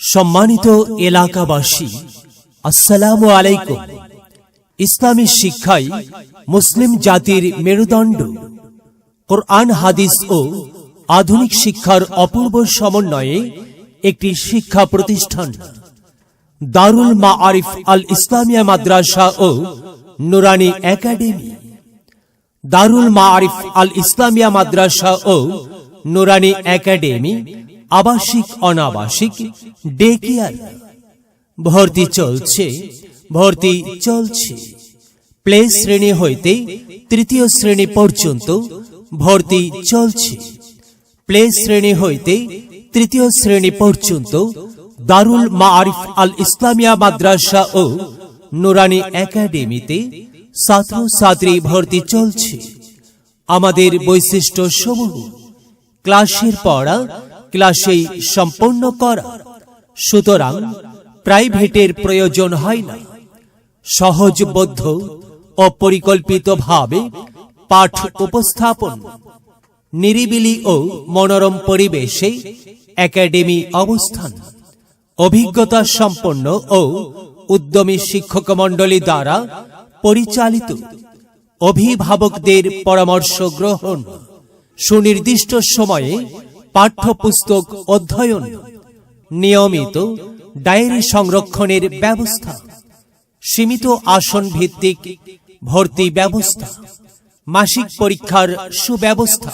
সম্মানিত এলাকাবাসী, আসসালামু আলাইকুম। ইসলামী শিক্ষাই মুসলিম জাতির মেরুদণ্ড, কোরআন, হাদিস ও আধুনিক শিক্ষার অপূর্ব সমন্বয়ে একটি শিক্ষা প্রতিষ্ঠান। দারুল মা আরিফ আল ইসলামিয়া মাদ্রাসা ও নুরানি একাডেমি। দারুল মা আরিফ আল ইসলামিয়া মাদ্রাসা ও নুরানি একাডেমি আবাসিক, অনাবাসিক ডে কেয়ার ভর্তি চলছে ভর্তি চলছে। প্লে শ্রেণি হইতে তৃতীয় শ্রেণি পর্যন্ত ভর্তি চলছে। প্লে শ্রেণি হইতে তৃতীয় শ্রেণি পর্যন্ত দারুল মাআরিফ আল ইসলামিয়া মাদ্রাসা ও নুরানি একাডেমিতে ছাত্র ছাত্রী ভর্তি চলছে। আমাদের বৈশিষ্ট্য সমূহ। ক্লাসের পড়া ক্লাসেই সম্পন্ন করা। সুতরাং প্রাইভেটের প্রয়োজন হয় না। সহজবদ্ধ ও পরিকল্পিতভাবে পাঠ উপস্থাপন। নিরিবিলি ও মনোরম পরিবেশে একাডেমি অবস্থান। অভিজ্ঞতা সম্পন্ন ও উদ্যমী শিক্ষক মণ্ডলী দ্বারা পরিচালিত। অভিভাবকদের পরামর্শ গ্রহণ। সুনির্দিষ্ট সময়ে পাঠ্যপুস্তক অধ্যয়ন, নিয়মিত ডায়েরি সংরক্ষণের ব্যবস্থা, সীমিত আসন ভিত্তিক ভর্তি ব্যবস্থা, মাসিক পরীক্ষার সুব্যবস্থা,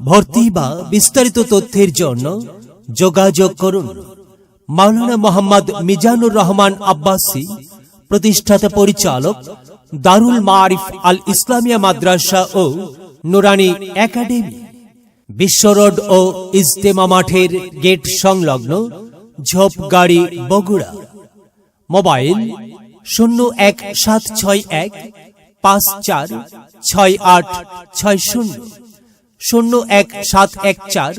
ভর্তি বা বিস্তারিত তথ্যের জন্য যোগাযোগ করুন। মাওলানা মোহাম্মদ মিজানুর রহমান আব্বাসী, প্রতিষ্ঠাতা পরিচালক দারুল মারিফ আল ইসলামিয়া মাদ্রাসা ও নুরানি একাডেমি। বিশ্ব রোড ও ইজতেমা মাঠের গেট সংলগ্ন ঝোপগাড়ি বগুড়া। মোবাইল শূন্য এক সাত ছয় এক পাঁচ চার ছয় আট ছয় শূন্য শূন্য এক সাত এক চার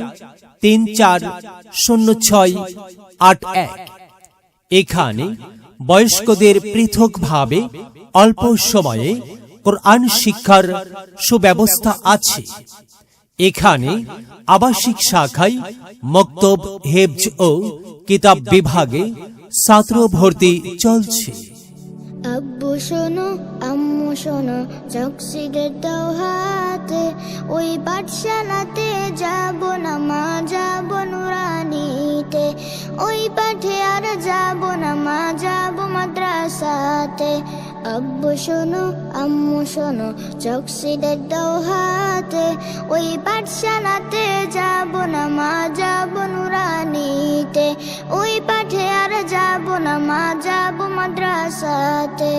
তিন চার শূন্য ছয় আট এক। এখানে বয়স্কদের পৃথকভাবে অল্প সময়ে কোরআন শিক্ষার সুব্যবস্থা আছে। এখানে আবাসিক শাখায় মক্তব হেবজ ও কিতাব বিভাগে ছাত্র ভর্তি চলছে। আব্বু শোনো, আম্মু শোনো চকসিদের দাও হাতে, ওই পাঠশালাতে যাব না, মা যাব নুরানিতে, ওই পাঠে আর যাব না, মা যাব মাদ্রাসাতে। আব্বু শোনো, আম্মু শোনো চকসিদের দাও হাতে ওই পাঠশালাতে যাব না, মা যাব নুরানিতে। ওই পাঠে আর যাব না, মা যাব মাদ্রাসাতে।